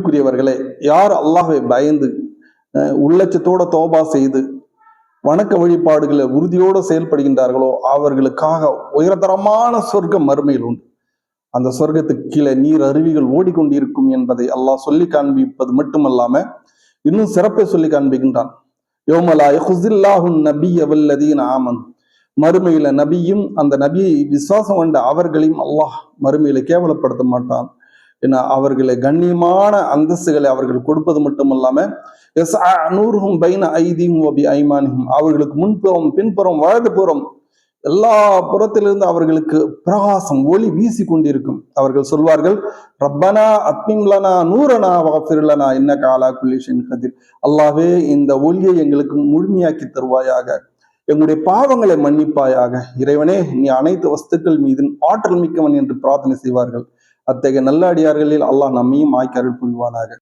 அன்பிற்குரியவர்களே யார் அல்லாஹை பயந்து உள்ளச்சத்தோட தோபா செய்து வணக்க வழிபாடுகளை உறுதியோடு செயல்படுகின்றார்களோ அவர்களுக்காக உயர்தரமான சொர்க்கம் மறுமையில் உண்டு. அந்த சொர்க்கத்துக்கு கீழே நீர் அருவிகள் ஓடிக்கொண்டிருக்கும் என்பதை அல்லாஹ் சொல்லி காண்பிப்பது மட்டுமல்லாம இன்னும் சிறப்பை சொல்லி காண்பிக்கின்றான். ஆமன். மறுமையில நபியும் அந்த நபியை விசுவாசம் கொண்ட அவர்களையும் அல்லாஹ் மறுமையில கேவலப்படுத்த மாட்டான். ஏன்னா அவர்களை கண்ணியமான அந்தஸ்துகளை அவர்கள் கொடுப்பது மட்டுமல்லாம எஸ் நூறுகும் பைன ஐதீம் வபி ஐமானிகும் அவர்களுக்கு முன்புறம் பின்புறம் வலதுபுறம் எல்லா புறத்திலிருந்து அவர்களுக்கு பிரகாசம் ஒளி வீசி கொண்டிருக்கும். அவர்கள் சொல்வார்கள் ரப்பனா அத்மிம்லனா நூறனா வகஃபிர்லனா என்ன காலா குல்லிஷின் கதிர். அல்லாவே இந்த ஒளியை எங்களுக்கு முழுமையாக்கி தருவாயாக. எங்களுடைய பாவங்களை மன்னிப்பாயாக. இறைவனே நீ அனைத்து வஸ்துக்கள் மீது ஆற்றல் மிக்கவன் என்று பிரார்த்தனை செய்வார்கள். அத்தகைய நல்ல அடியார்களில் அல்லாஹ் நம்மையும் ஆய்க்கருள் புரிவானாக.